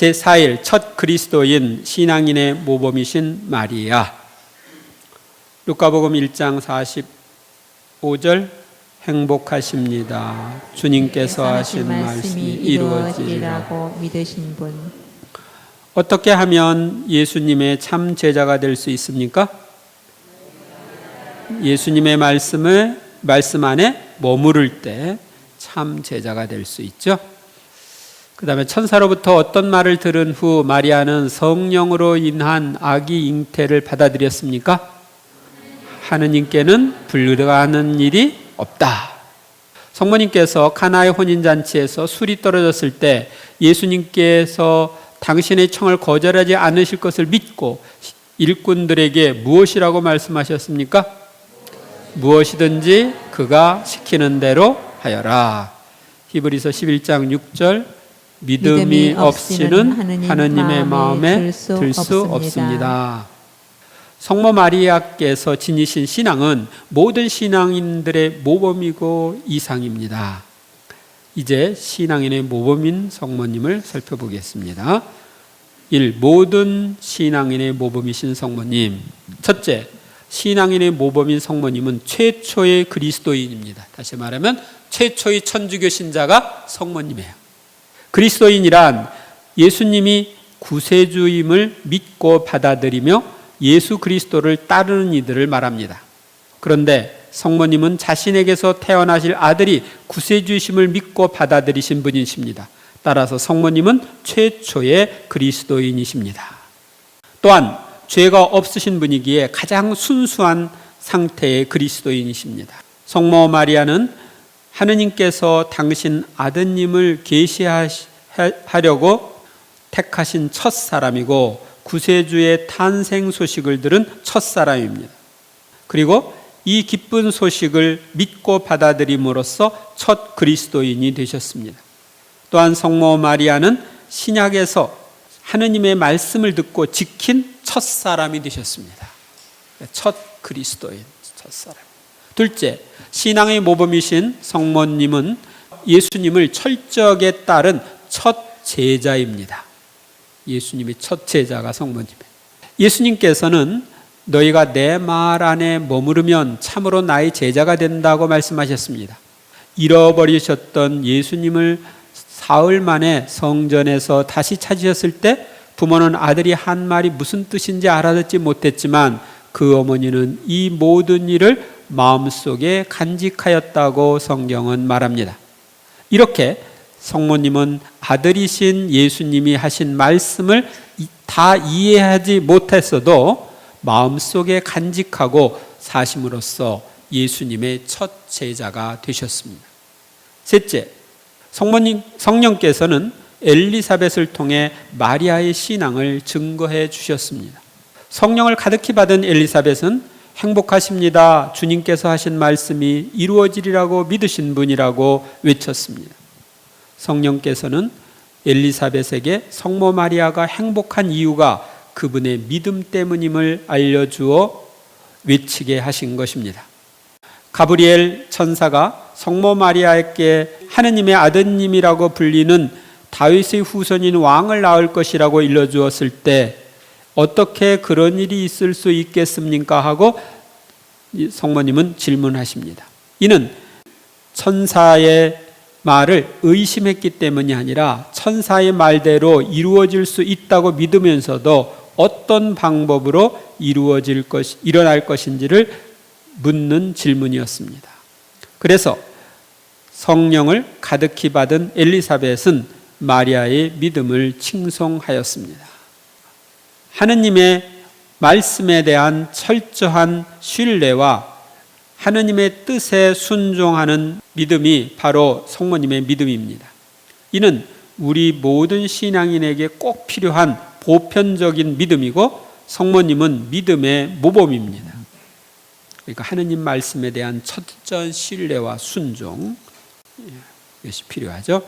제4일 첫 그리스도인 신앙인의 모범이신 마리아. 루카복음 1장 45절 행복하십니다. 주님께서 하신 말씀이 이루어지리라. 이루어지리라고 믿으신 분 어떻게 하면 예수님의 참 제자가 될 수 있습니까? 예수님의 말씀을 말씀 안에 머무를 때 참 제자가 될 수 있죠. 그 다음에 천사로부터 어떤 말을 들은 후 마리아는 성령으로 인한 아기 잉태를 받아들였습니까? 하느님께는 불가하는 일이 없다. 성모님께서 카나의 혼인잔치에서 술이 떨어졌을 때 예수님께서 당신의 청을 거절하지 않으실 것을 믿고 일꾼들에게 무엇이라고 말씀하셨습니까? 무엇이든지 그가 시키는 대로 하여라. 히브리서 11장 6절 믿음이 없이는 하느님의 하느님 마음에 들들 수. 없습니다. 성모 마리아께서 지니신 신앙은 모든 신앙인들의 모범이고 이상입니다. 이제 신앙인의 모범인 성모님을 살펴보겠습니다. 1. 모든 신앙인의 모범이신 성모님. 첫째, 신앙인의 모범인 성모님은 최초의 그리스도인입니다. 다시 말하면 최초의 천주교 신자가 성모님이에요. 그리스도인이란 예수님이 구세주임을 믿고 받아들이며 예수 그리스도를 따르는 이들을 말합니다. 그런데 성모님은 자신에게서 태어나실 아들이 구세주이심을 믿고 받아들이신 분이십니다. 따라서 성모님은 최초의 그리스도인이십니다. 또한 죄가 없으신 분이기에 가장 순수한 상태의 그리스도인이십니다. 성모 마리아는 하느님께서 당신 아드님을 계시하려고 택하신 첫 사람이고 구세주의 탄생 소식을 들은 첫 사람입니다. 그리고 이 기쁜 소식을 믿고 받아들임으로써 첫 그리스도인이 되셨습니다. 또한 성모 마리아는 신약에서 하느님의 말씀을 듣고 지킨 첫 사람이 되셨습니다. 첫 그리스도인, 첫 사람. 둘째, 신앙의 모범이신 성모님은 예수님을 철저하게 따른 첫 제자입니다. 예수님의 첫 제자가 성모님이에요. 예수님께서는 너희가 내 말 안에 머무르면 참으로 나의 제자가 된다고 말씀하셨습니다. 잃어버리셨던 예수님을 사흘 만에 성전에서 다시 찾으셨을 때 부모는 아들이 한 말이 무슨 뜻인지 알아듣지 못했지만 그 어머니는 이 모든 일을 마음속에 간직하였다고 성경은 말합니다. 이렇게 성모님은 아들이신 예수님이 하신 말씀을 다 이해하지 못했어도 마음속에 간직하고 사심으로써 예수님의 첫 제자가 되셨습니다. 셋째, 성모님, 성령께서는 엘리사벳을 통해 마리아의 신앙을 증거해 주셨습니다. 성령을 가득히 받은 엘리사벳은 행복하십니다. 주님께서 하신 말씀이 이루어지리라고 믿으신 분이라고 외쳤습니다. 성령께서는 엘리사벳에게 성모 마리아가 행복한 이유가 그분의 믿음 때문임을 알려주어 외치게 하신 것입니다. 가브리엘 천사가 성모 마리아에게 하느님의 아드님이라고 불리는 다윗의 후손인 왕을 낳을 것이라고 일러주었을 때 어떻게 그런 일이 있을 수 있겠습니까? 하고 성모님은 질문하십니다. 이는 천사의 말을 의심했기 때문이 아니라 천사의 말대로 이루어질 수 있다고 믿으면서도 어떤 방법으로 이루어질 것, 일어날 것인지를 묻는 질문이었습니다. 그래서 성령을 가득히 받은 엘리사벳은 마리아의 믿음을 칭송하였습니다. 하느님의 말씀에 대한 철저한 신뢰와 하느님의 뜻에 순종하는 믿음이 바로 성모님의 믿음입니다. 이는 우리 모든 신앙인에게 꼭 필요한 보편적인 믿음이고 성모님은 믿음의 모범입니다. 그러니까 하느님 말씀에 대한 철저한 신뢰와 순종 이것이 필요하죠.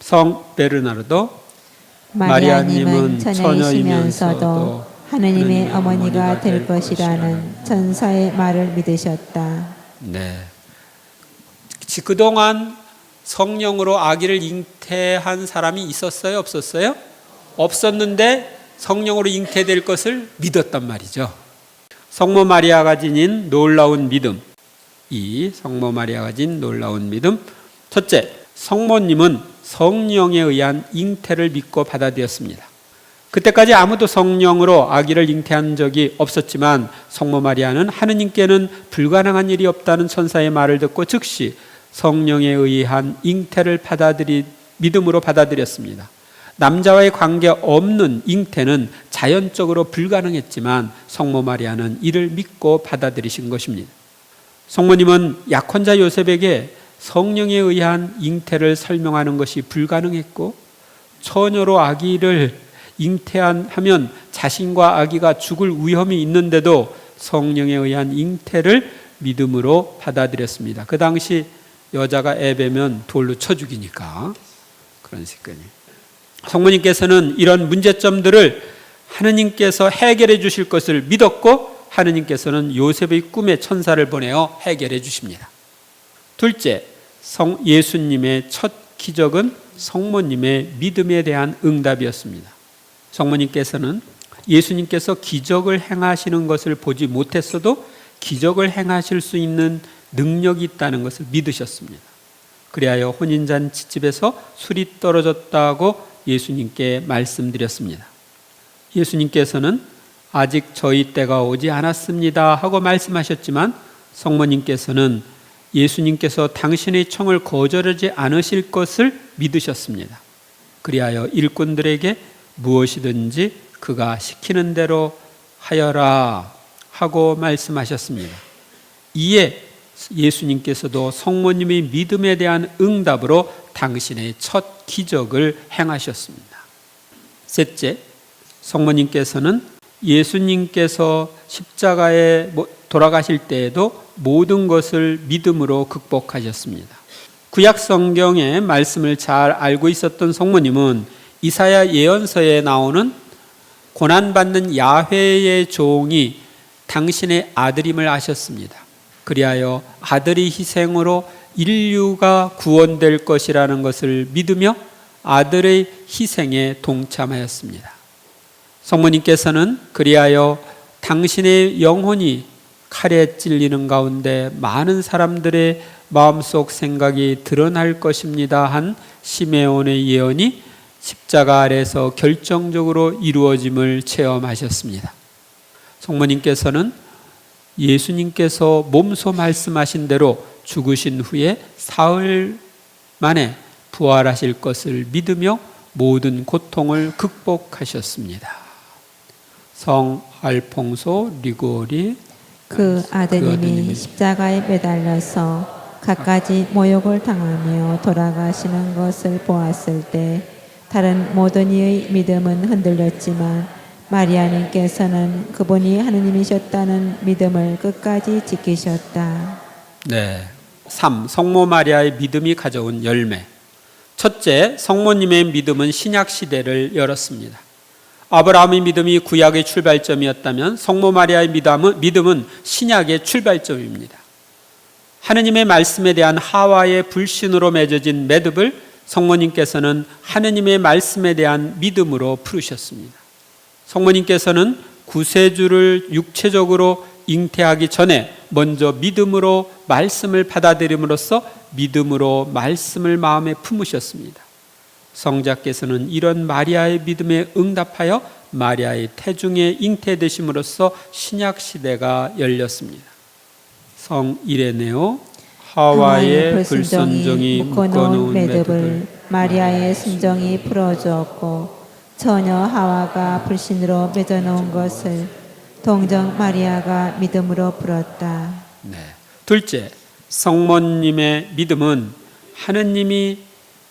성 베르나르도 마리아님은 처녀이면서도 하느님의 어머니가 될 것이라는 천사의 말을 믿으셨다. 네. 지- 그동안 성령으로 아기를 잉태한 사람이 있었어요, 없었어요? 없었는데 성령으로 잉태될 것을 믿었단 말이죠. 성모 마리아가 지닌 놀라운 믿음. 이 성모 마리아가 진 놀라운 믿음. 첫째, 성모님은 성령에 의한 잉태를 믿고 받아들였습니다. 그때까지 아무도 성령으로 아기를 잉태한 적이 없었지만 성모 마리아는 하느님께는 불가능한 일이 없다는 천사의 말을 듣고 즉시 성령에 의한 잉태를 받아들이 믿음으로 받아들였습니다. 남자와의 관계 없는 잉태는 자연적으로 불가능했지만 성모 마리아는 이를 믿고 받아들이신 것입니다. 성모님은 약혼자 요셉에게 성령에 의한 잉태를 설명하는 것이 불가능했고 처녀로 아기를 잉태하면 자신과 아기가 죽을 위험이 있는데도 성령에 의한 잉태를 믿음으로 받아들였습니다. 그 당시 여자가 애배면 돌로 쳐 죽이니까 그런 습관이. 성모님께서는 이런 문제점들을 하느님께서 해결해 주실 것을 믿었고 하느님께서는 요셉의 꿈에 천사를 보내어 해결해 주십니다. 둘째, 성 예수님의 첫 기적은 성모님의 믿음에 대한 응답이었습니다. 성모님께서는 예수님께서 기적을 행하시는 것을 보지 못했어도 기적을 행하실 수 있는 능력이 있다는 것을 믿으셨습니다. 그리하여 혼인잔치집에서 술이 떨어졌다고 예수님께 말씀드렸습니다. 예수님께서는 아직 저희 때가 오지 않았습니다 하고 말씀하셨지만 성모님께서는 예수님께서 당신의 청을 거절하지 않으실 것을 믿으셨습니다. 그리하여 일꾼들에게 무엇이든지 그가 시키는 대로 하여라 하고 말씀하셨습니다. 이에 예수님께서도 성모님의 믿음에 대한 응답으로 당신의 첫 기적을 행하셨습니다. 셋째, 성모님께서는 예수님께서 십자가에 돌아가실 때에도 모든 것을 믿음으로 극복하셨습니다. 구약 성경의 말씀을 잘 알고 있었던 성모님은 이사야 예언서에 나오는 고난받는 야훼의 종이 당신의 아들임을 아셨습니다. 그리하여 아들의 희생으로 인류가 구원될 것이라는 것을 믿으며 아들의 희생에 동참하였습니다. 성모님께서는 그리하여 당신의 영혼이 칼에 찔리는 가운데 많은 사람들의 마음속 생각이 드러날 것입니다 한 시메온의 예언이 십자가 아래서 결정적으로 이루어짐을 체험하셨습니다. 성모님께서는 예수님께서 몸소 말씀하신 대로 죽으신 후에 사흘 만에 부활하실 것을 믿으며 모든 고통을 극복하셨습니다. 성 알퐁소 리고리 그그 아드님이 아드님이 십자가에 매달려서 갖가지 모욕을 당하며 돌아가시는 것을 보았을 때 다른 모든 이의 믿음은 흔들렸지만 마리아님께서는 그분이 하느님이셨다는 믿음을 끝까지 지키셨다. 네. 3. 성모 마리아의 믿음이 가져온 열매. 첫째, 성모님의 믿음은 신약 시대를 열었습니다. 아브라함의 믿음이 구약의 출발점이었다면 성모 마리아의 믿음은, 믿음은 신약의 출발점입니다. 하느님의 말씀에 대한 하와의 불신으로 맺어진 매듭을 성모님께서는 하느님의 말씀에 대한 믿음으로 풀으셨습니다. 성모님께서는 구세주를 육체적으로 잉태하기 전에 먼저 믿음으로 말씀을 받아들임으로써 믿음으로 말씀을 마음에 품으셨습니다. 성자께서는 이런 마리아의 믿음에 응답하여 마리아의 태중에 잉태되심으로써 신약 시대가 열렸습니다. 성 이레네오 하와의 불순종이 묶어놓은 매듭을 마리아의 순종이 풀어주었고 처녀 하와가 불신으로 맺어놓은 것을 동정 마리아가 믿음으로 풀었다. 네. 둘째, 성모님의 믿음은 하느님이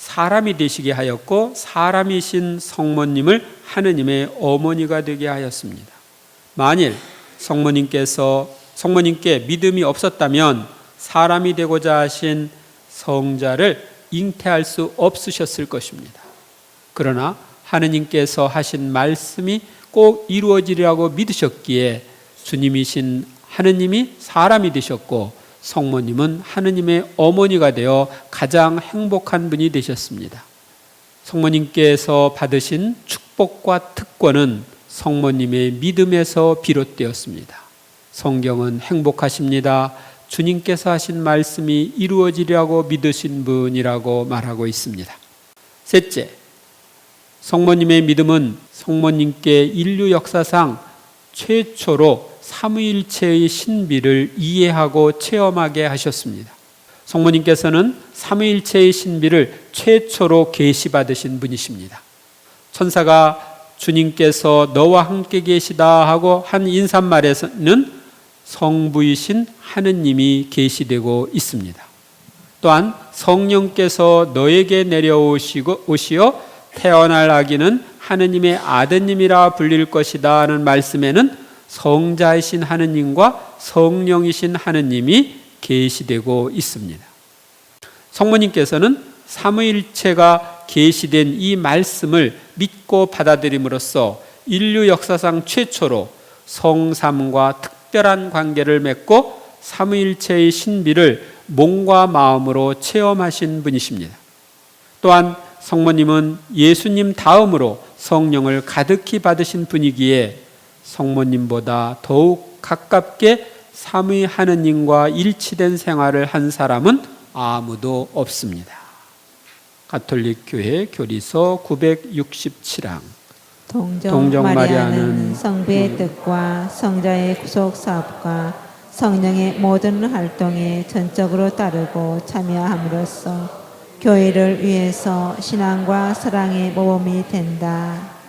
사람이 되시게 하였고 사람이신 성모님을 하느님의 어머니가 되게 하였습니다. 만일 성모님께서 성모님께 믿음이 없었다면 사람이 되고자 하신 성자를 잉태할 수 없으셨을 것입니다. 그러나 하느님께서 하신 말씀이 꼭 이루어지리라고 믿으셨기에 주님이신 하느님이 사람이 되셨고 성모님은 하느님의 어머니가 되어 가장 행복한 분이 되셨습니다. 성모님께서 받으신 축복 축복과 특권은 성모님의 믿음에서 비롯되었습니다. 성경은 행복하십니다. 주님께서 하신 말씀이 이루어지려고 믿으신 분이라고 말하고 있습니다. 셋째, 성모님의 믿음은 성모님께 인류 역사상 최초로 삼위일체의 신비를 이해하고 체험하게 하셨습니다. 성모님께서는 삼위일체의 신비를 최초로 계시받으신 분이십니다. 천사가 주님께서 너와 함께 계시다 하고 한 인사말에서는 성부이신 하느님이 계시되고 있습니다. 또한 성령께서 너에게 내려오시고 오시어 태어날 아기는 하느님의 아드님이라 불릴 것이다 하는 말씀에는 성자이신 하느님과 성령이신 하느님이 계시되고 있습니다. 성모님께서는 삼위일체가 계시된 이 말씀을 믿고 받아들임으로써 인류 역사상 최초로 성삼과 특별한 관계를 맺고 삼위일체의 신비를 몸과 마음으로 체험하신 분이십니다. 또한 성모님은 예수님 다음으로 성령을 가득히 받으신 분이기에 성모님보다 더욱 가깝게 삼위 하느님과 일치된 생활을 한 사람은 아무도 없습니다. 가톨릭 교회 교리서 967항 동정, 동정 마리아는 성부의 뜻과 성자의 구속 사업과 성령의 모든 활동에 전적으로 따르고 참여함으로써 교회를 위해서 신앙과 사랑의 모범이 된다.